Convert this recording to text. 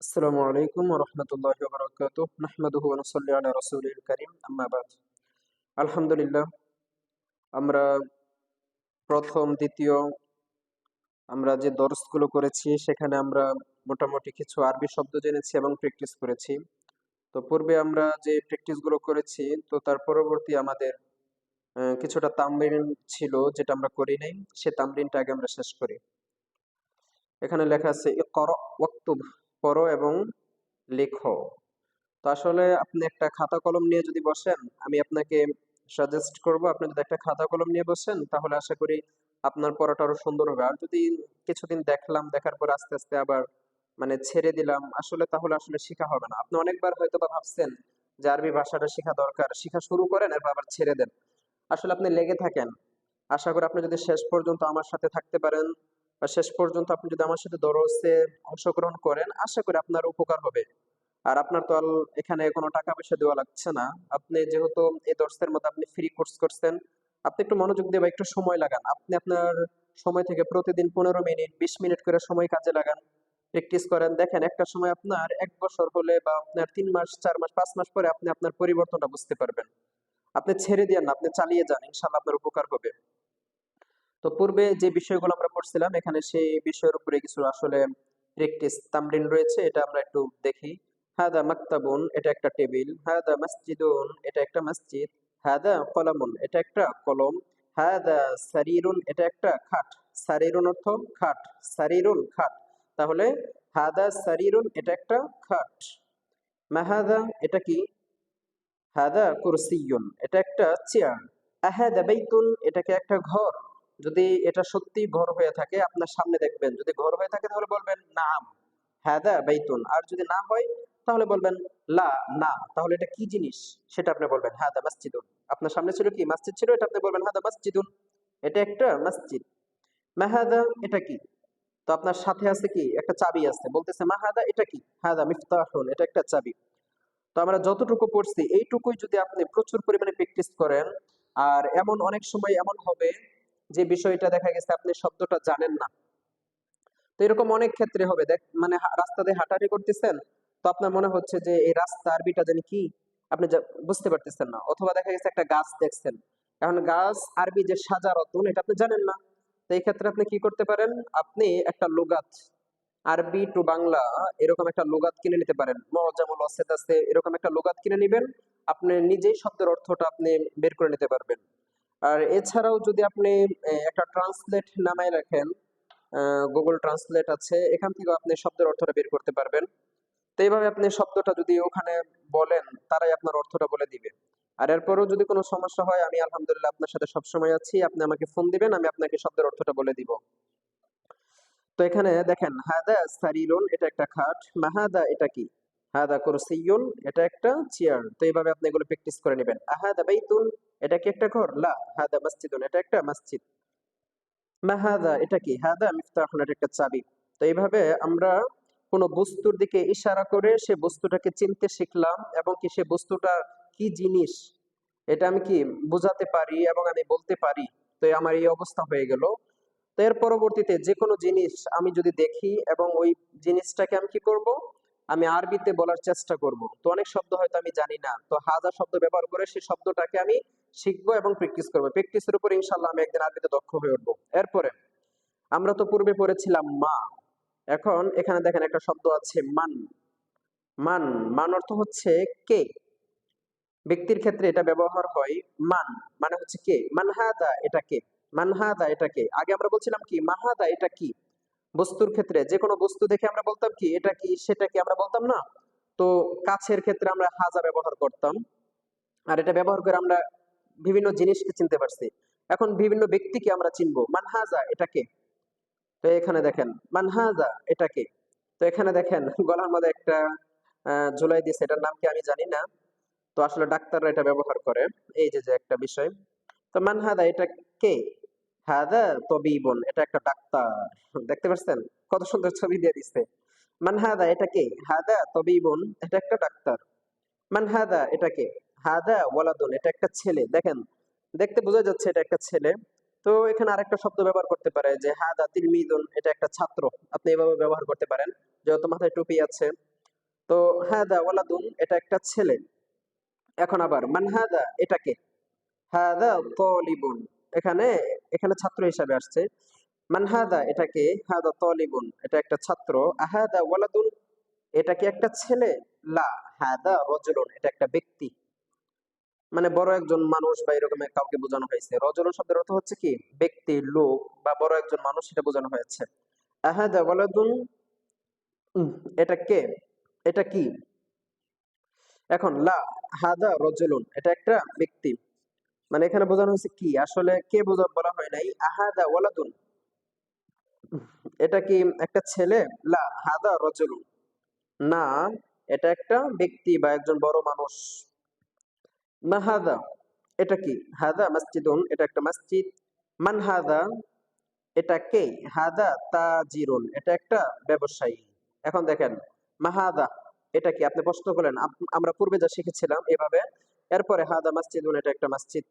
আসসালামু আলাইকুম রাহমাতুল্লাহি ওয়া বারাকাতুহু নাহমাদুহু নুসাল্লি আলা রাসূলিল কারীম আম্মা বাদ আলহামদুলিল্লাহ আমরা প্রথম, দ্বিতীয়, আমরা যে দর্সগুলো করেছি, সেখানে আমরা মোটামুটি কিছু আরবি শব্দ জেনেছি এবং প্র্যাকটিস করেছি। তো পূর্বে আমরা যে প্র্যাকটিসগুলো করেছি, তো তার পরবর্তী আমাদের কিছুটা তামরিন ছিল, যেটা আমরা করি নাই। সে তামরিনটা আগে আমরা শেষ করি। এখানে লেখা আছে, ইকরা, ওয়াক্তুব। পড়ো এবং লেখো। তো আসলে আপনি একটা খাতা কলম নিয়ে যদি বসেন, আমি আপনাকে সাজেস্ট করব, আপনি যদি একটা খাতা কলম নিয়ে বসেন, তাহলে আশা করি আপনার পড়াটা আরও সুন্দর হবে। আর যদি কিছুদিন দেখলাম, দেখার পর আস্তে আস্তে আবার মানে ছেড়ে দিলাম, আসলে তাহলে আসলে শেখা হবে না। আপনি অনেকবার হয়তো বা ভাবছেন যে আরবি ভাষাটা শেখা দরকার, শেখা শুরু করেন, এরপর আবার ছেড়ে দেন। আসলে আপনি লেগে থাকেন। আশা করি আপনি যদি শেষ পর্যন্ত আমার সাথে থাকতে পারেন বা শেষ পর্যন্ত আপনি যদি আমার সাথে দরসে অংশগ্রহণ করেন, আশা করি আপনার উপকার হবে। আর আপনার তো এখানে কোনো টাকা পয়সা দেওয়া লাগছে না। আপনি যেহেতু এই দর্শের মধ্যে আপনি ফ্রি কোর্স করছেন, আপনি একটু মনোযোগ দিয়ে বা একটু সময় লাগান। আপনি আপনার সময় থেকে প্রতিদিন পনেরো মিনিট, বিশ মিনিট করে সময় কাজে লাগান। প্র্যাকটিস করেন। দেখেন, একটা সময় আপনার এক বছর হলে বা আপনার তিন মাস, চার মাস, পাঁচ মাস পরে আপনি আপনার পরিবর্তনটা বুঝতে পারবেন। আপনি ছেড়ে দিয়েন না, আপনি চালিয়ে যান। ইনশাল্লাহ আপনার উপকার হবে। তো পূর্বে যে বিষয়গুলো আমরা পড়ছিলাম, এখানে সেই বিষয়ের উপরে কিছু আসলে প্র্যাকটিস তামরিন রয়েছে, এটা আমরা একটু দেখি। হাদা মাক্তাবুন, এটা একটা টেবিল। হাদা মসজিদুন, এটা একটা মসজিদ। হাদা কলামুন, এটা একটা কলম। হাদা সারিরুন, এটা একটা খাট। সারিরুন অর্থ খাট। সারিরুন খাট। তাহলে হাদা সারিরুন, এটা একটা খাট। মাহাদা, এটা কি? হাদা কুরসিয়ুন, এটা একটা চেয়ার। আহাদা বাইতুন, এটাকে একটা ঘর। যদি এটা সত্যি ঘর হয়ে থাকে, আপনার সামনে দেখবেন, যদি ঘর হয়ে থাকে তাহলে বলবেন, নাম হাদা বাইতুন। আর যদি না হয়, তাহলে বলবেন, লা, না। তাহলে এটা কি জিনিস? সেটা আপনি বলবেন হাদা মসজিদুন। আপনার সামনে ছিল কি? মসজিদ ছিল? এটা আপনি বলবেন হাদা মসজিদুন। এটা একটা মসজিদ। মাহাদা এটা কি? তো আপনার সাথে আছে কি? একটা চাবি আছে। বলতেছে মাহাদা এটা কি? হাদা মিফতাহুন, এটা একটা চাবি। তো আমরা যতটুকু পড়ছি, এইটুকুই যদি আপনি প্রচুর পরিমাণে প্র্যাকটিস করেন, আর এমন অনেক সময় এমন হবে যে বিষয়টা দেখা গেছে আপনি শব্দটা জানেন না। তো এরকম অনেক ক্ষেত্রে হবে। দেখ মানে রাস্তা দিয়ে হাঁটাহাঁটি করতেছেন, তো আপনার মনে হচ্ছে যে এই রাস্তা আরবিটা জানি কি? আপনি বুঝতে পারতেছেন না। অথবা দেখা গেছে একটা গাছ দেখছেন। এখন গাছ আরবি যে সাজারতুন এটা আপনি জানেন না। তো এই ক্ষেত্রে আপনি কি করতে পারেন? আপনি একটা লুগাত, আরবি টু বাংলা, এরকম একটা লুগাত কিনে নিতে পারেন। মজামুল অসেত আছে, এরকম একটা লুগাত কিনে নিবেন। আপনি নিজেই শব্দের অর্থটা আপনি বের করে নিতে পারবেন। আর এছাড়াও যদি আপনি একটা ট্রান্সলেট নামায় রাখেন গুগল ট্রান্সলেট আছে, এখান থেকেও আপনি শব্দের অর্থটা বের করতে পারবেন। তো এইভাবে আপনি শব্দটা যদি ওখানে বলেন, তারাই আপনার অর্থটা বলে দিবে। আর এরপরও যদি কোনো সমস্যা হয়, আমি আলহামদুলিল্লাহ আপনার সাথে সবসময় আছি, আপনি আমাকে ফোন দিবেন, আমি আপনাকে শব্দের অর্থটা বলে দিব। তো এখানে দেখেন, হাদা সারিরুন এটা একটা খাট, মাহাদা এটা কি? হাদা কুরসিয়ুন, এটা একটা চেয়ার। তো এইভাবে আপনি এগুলো প্র্যাকটিস করে নেবেন। আহাদা বাইতুন, এটা কি একটা ঘর? লা, হাদা মসজিদুন, এটা একটা মসজিদ। মাহাদা এটা কি? হাদা মিফতাহুন এটা একটা চাবি। তো এইভাবে আমরা কোনো বস্তুর দিকে ইশারা করে সে বস্তুটাকে চিনতে শিখলাম এবং কি সে বস্তুটা কি জিনিস, এটা আমি কি বোঝাতে পারি এবং আমি বলতে পারি? তো আমার এই অবস্থা হয়ে গেল। তো এর পরবর্তীতে যে কোনো জিনিস আমি যদি দেখি এবং ওই জিনিসটাকে আমি কি করব? আমি আরবিতে বলার চেষ্টা করব। তো অনেক শব্দ হয়তো আমি জানি না। তো হাজার শব্দ ব্যবহার করে সেই শব্দটাকে আমি শিখব এবং প্র্যাকটিস করব। প্র্যাকটিসের উপর ইনশাল্লাহ আমি একদিন আরবিতে দক্ষ হয়ে উঠবো। এরপরে, আমরা তো পূর্বে পড়েছিলাম মা। এখন এখানে দেখেন একটা শব্দ আছে মান। মান মান অর্থ হচ্ছে কে? ব্যক্তির ক্ষেত্রে এটা ব্যবহার হয় মান। মানে হচ্ছে কে? মানহাদা এটা কে? মানহাদা এটা কে? আগে আমরা বলছিলাম কি? মাহাদা এটা কি? বস্তুর ক্ষেত্রে যে কোনো বস্তু দেখে আমরা বলতাম কি, এটা কি, সেটা কি আমরা বলতাম না? তো কাছের ক্ষেত্রে আমরা হাজা ব্যবহার করতাম। আর এটা ব্যবহার করে আমরা বিভিন্ন জিনিসকে চিনতে পারছি। এখন বিভিন্ন ব্যক্তিকে আমরা চিনবো। মানহাজা এটা কে? তো এখানে দেখেন মানহাজা এটাকে তো এখানে দেখেন, গলার মধ্যে একটা ঝুলাই দিয়েছে। এটার নাম কি আমি জানি না। তো আসলে ডাক্তাররা এটা ব্যবহার করে। এই যে যে একটা বিষয়। তো মানহাদা এটা কে? হাদা তবিবুন, এটা একটা ডাক্তার। দেখতে পাচ্ছেন? কত সুন্দর ছবি দিয়ে দিচ্ছে মানহাদা এটা কে? হাদা এটা একটা ডাক্তার। মানহাদা এটা কে? হাদা ওয়ালাদুন, এটা একটা ছেলে। দেখেন, দেখতে বোঝা যাচ্ছে এটা একটা ছেলে। তো এখানে আরেকটা শব্দ ব্যবহার করতে পারে যে হাদা তিলমিদুন এটা একটা ছাত্র। আপনি এভাবে ব্যবহার করতে পারেন, যেহেতু মাথায় টুপি আছে। তো হাদা ওয়ালাদুন, এটা একটা ছেলে। এখন আবার, মান হাদা এটাকে হাদা তলিবুন। এখানে এখানে ছাত্র হিসাবে আসছে। মান হাদা এটাকে হাদা তলিবুন, এটা একটা ছাত্র। আহাদা ওয়ালাদুন, এটা কি একটা ছেলে? লা, হাদা রজলুন, এটা একটা ব্যক্তি। মানে বড় একজন মানুষ বা এরকম কাউকে বোঝানো হয়েছে। রজলুন শব্দের অর্থ হচ্ছে কি? ব্যক্তি, লোক বা বড় একজন মানুষ সেটা বোঝানো হয়েছে। আহাদা ওয়ালাদুন এটা কে? এটা কি? এখন, লা, হাদা রজলুন, এটা একটা ব্যক্তি। মানে এখানে বোঝানো হয়েছে কি? আসলে কে বোঝা বলা হয় নাই? আহাদা ওয়ালাদুন। এটা কি একটা ছেলে? লা, হাদা রজলুন না, এটা একটা ব্যক্তি বা একজন বড় মানুষ। মা হাদা, এটা কি? হাদা মসজিদুন, এটা একটা মসজিদ। মান হাদা, এটা কে? হাদা তাজিরুন, এটা একটা ব্যবসায়ী। এখন দেখেন মাহাদা এটা কি? আপনি প্রশ্ন করলেন আমরা পূর্বে যা শিখেছিলাম এভাবে এরপরে হাদা মাসজিদ এটা একটা মসজিদ।